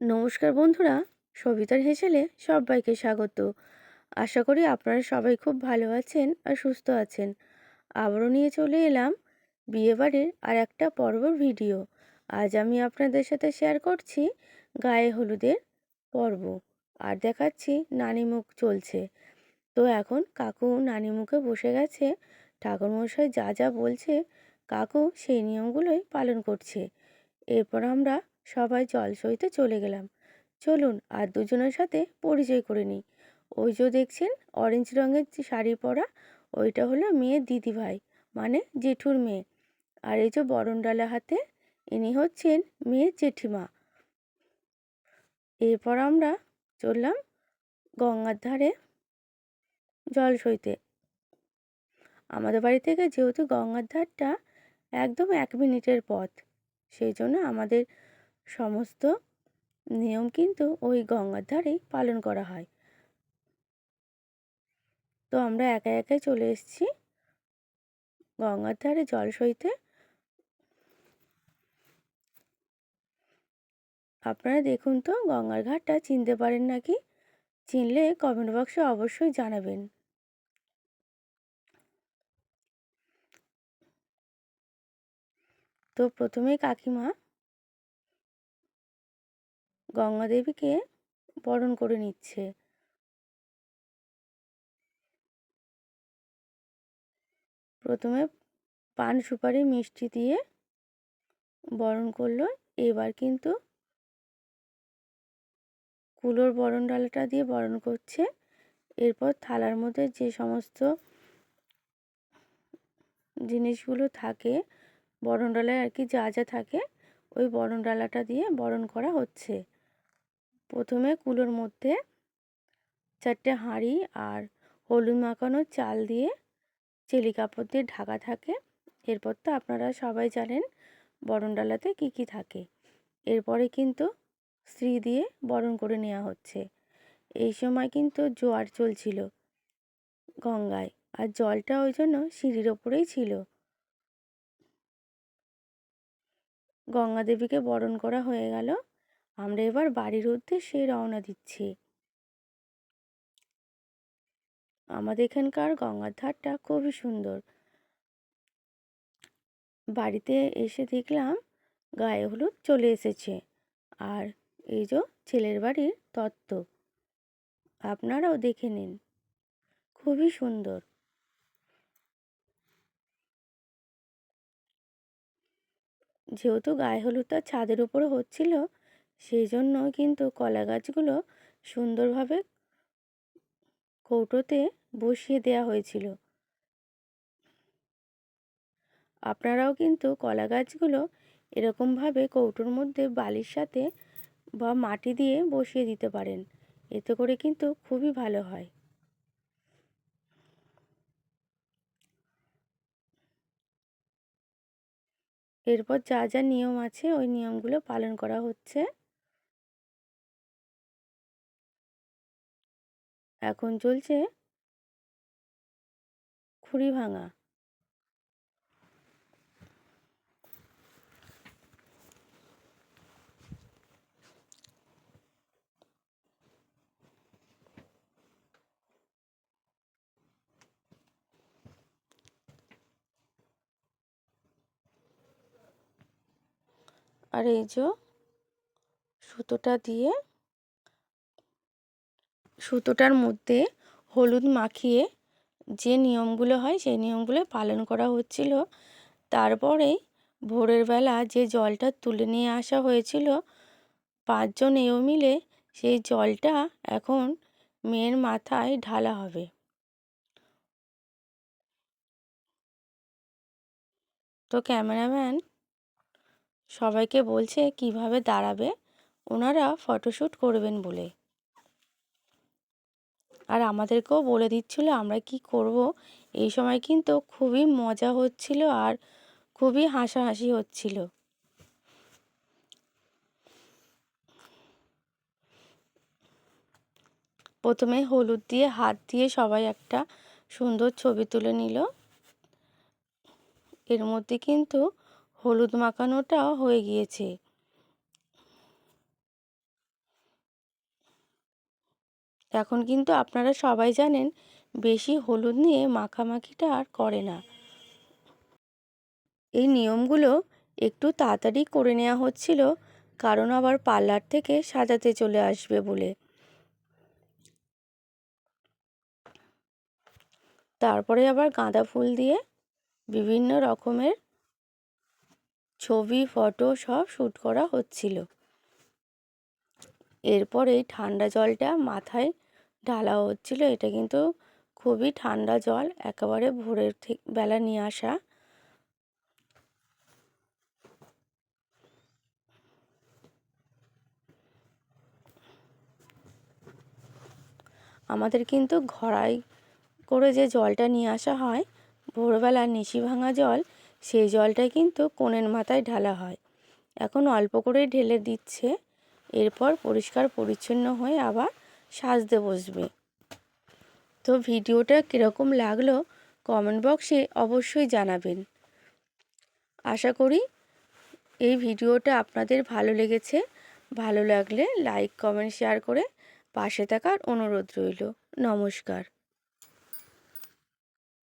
নমস্কার বন্ধুরা, সবিতার হেসেলে সবাইকে স্বাগত। আশা করি আপনারা সবাই খুব ভালো আছেন আর সুস্থ আছেন। আবারও নিয়ে চলে এলাম বিয়েবাড়ির আর একটা পর্বর ভিডিও। আজ আমি আপনাদের সাথে শেয়ার করছি গায়ে হলুদের পর্ব আর দেখাচ্ছি নানিমুখ চলছে। তো এখন কাকু নানিমুখে বসে গেছে, ঠাকুরমশাই যা যা বলছে কাকু সেই নিয়মগুলোই পালন করছে। এরপর আমরা সবাই জল সইতে চলে গেলাম। চলুন, আর দুজনের সাথে পরিচয় করে নিই। ওই যে দেখছেন অরেঞ্জ রঙের যে শাড়ি পরা, ওইটা হলো মেয়ের দিদিভাই মানে জেঠুর মেয়ে। আর এই যে বরণডালা হাতে, ইনি হচ্ছেন মেয়ের জেঠিমা। এরপর আমরা চললাম গঙ্গার ধারে জল সইতে আমাদের বাড়ি থেকে যেহেতু গঙ্গার ধারটা একদম এক মিনিটের পথ, সেই জন্য আমাদের সমস্ত নিয়ম কিন্তু ওই গঙ্গার ধারেই পালন করা হয়। তো আমরা একা একাই চলে এসেছি গঙ্গার ধারে জল সইতে। আপনারা দেখুন তো, গঙ্গার ঘাটটা চিনতে পারেন নাকি? চিনলে কমেন্ট বক্সে অবশ্যই জানাবেন। তো প্রথমে কাকিমা গঙ্গা দেবীকে বরণ করে নিচ্ছে। প্রথমে পান সুপারি মিষ্টি দিয়ে বরণ করল। এবার কিন্তু কুলোর বরণ ডালাটা দিয়ে বরণ করছে। এরপর থালার মধ্যে যে সমস্ত জিনিসগুলো থাকে, বরণ ডালায় আর কি যা যা থাকে, ওই বরণ ডালাটা দিয়ে বরণ করা হচ্ছে। প্রথমে কুলোর মধ্যে চারটে হাঁড়ি আর হলুদ মাখানো চাল দিয়ে চেলি কাপড় দিয়ে ঢাকা থাকে। এরপর তো আপনারা সবাই জানেন বরণ ডালাতে কী কী থাকে। এরপরে কিন্তু স্ত্রী দিয়ে বরণ করে নেওয়া হচ্ছে। এই সময় কিন্তু জোয়ার চলছিল গঙ্গায় আর জলটা ওই জন্য সিঁড়ির ওপরেই ছিল। গঙ্গা দেবীকে বরণ করা হয়ে গেল। আমরা এবার বাড়ির উদ্দেশ্যে রওনা দিচ্ছি। আমাদের এখানকার গঙ্গার ধারটা খুবই সুন্দর। বাড়িতে এসে দেখলাম গায়ে হলুদ চলে এসেছে। আর এই যে ছেলের বাড়ির তত্ত্ব। আপনারাও দেখে নিন। খুবই সুন্দর। যেহেতু গায়ে হলুদটা ছাদের উপরে হচ্ছিল সেই জন্য কিন্তু কলা গাছগুলো সুন্দরভাবে কৌটোতে বসিয়ে দেওয়া হয়েছিল। আপনারাও কিন্তু কলা গাছগুলো এরকমভাবে কৌটোর মধ্যে বালির সাথে বা মাটি দিয়ে বসিয়ে দিতে পারেন। এতে করে কিন্তু খুবই ভালো হয়। এরপর যা যা নিয়ম আছে ওই নিয়মগুলো পালন করা হচ্ছে। এখন চলছে খুঁড়ি ভাঙা। আর এই যে সুতোটা দিয়ে সুতোটার মধ্যে হলুদ মাখিয়ে যে নিয়মগুলো হয়, সেই নিয়মগুলো পালন করা হচ্ছিল। তারপরে ভোরের বেলা যে জলটা তুলে নিয়ে আসা হয়েছিল, পাঁচজন এও মিলে সেই জলটা এখন মেয়ের মাথায় ঢালা হবে। তো ক্যামেরাম্যান সবাইকে বলছে, কীভাবে দাঁড়াবে? ওনারা ফটোশ্যুট করবেন বলে। আর আমাদেরকেও বলে দিচ্ছিল, আমরা কি করব? এই সময় কিন্তু খুবই মজা হচ্ছিল আর খুবই হাসাহাসি হচ্ছিল। প্রথমে হলুদ দিয়ে হাত দিয়ে সবাই একটা সুন্দর ছবি তুলে নিল। এর মধ্যে কিন্তু হলুদ মাখানোটাও হয়ে গিয়েছে। এখন কিন্তু আপনারা সবাই জানেন, বেশি হলুদ নিয়ে মাখামাখিটা আর করে না। এই নিয়মগুলো একটু তাড়াতাড়ি করে নেওয়া হচ্ছিল, কারণ আবার পার্লার থেকে সাজাতে চলে আসবে বলে। তারপরে আবার গাঁদা ফুল দিয়ে বিভিন্ন রকমের ছবি, ফটো সব শ্যুট করা হচ্ছিল। এরপর এই ঠান্ডা জলটা মাথায় ঢালা হচ্ছিল। এটা কিন্তু খুবই ঠান্ডা জল, একেবারে ভোরের বেলা নিয়ে আসা। আমাদের কিন্তু ঘড়াই করে যে জলটা নিয়ে আসা হয়, ভোরবেলা নিশি ভাঙা জল, সেই জলটা কিন্তু কোণের মাথায় ঢালা হয়। এখন অল্প করে ঢেলে দিচ্ছে। এরপর পরিষ্কার পরিচ্ছন্ন হয়ে আবার সাজতে বসবে। তো ভিডিওটা কীরকম লাগল কমেন্ট বক্সে অবশ্যই জানাবেন। আশা করি এই ভিডিওটা আপনাদের ভালো লেগেছে। ভালো লাগলে লাইক, কমেন্ট, শেয়ার করে পাশে থাকার অনুরোধ রইল। নমস্কার।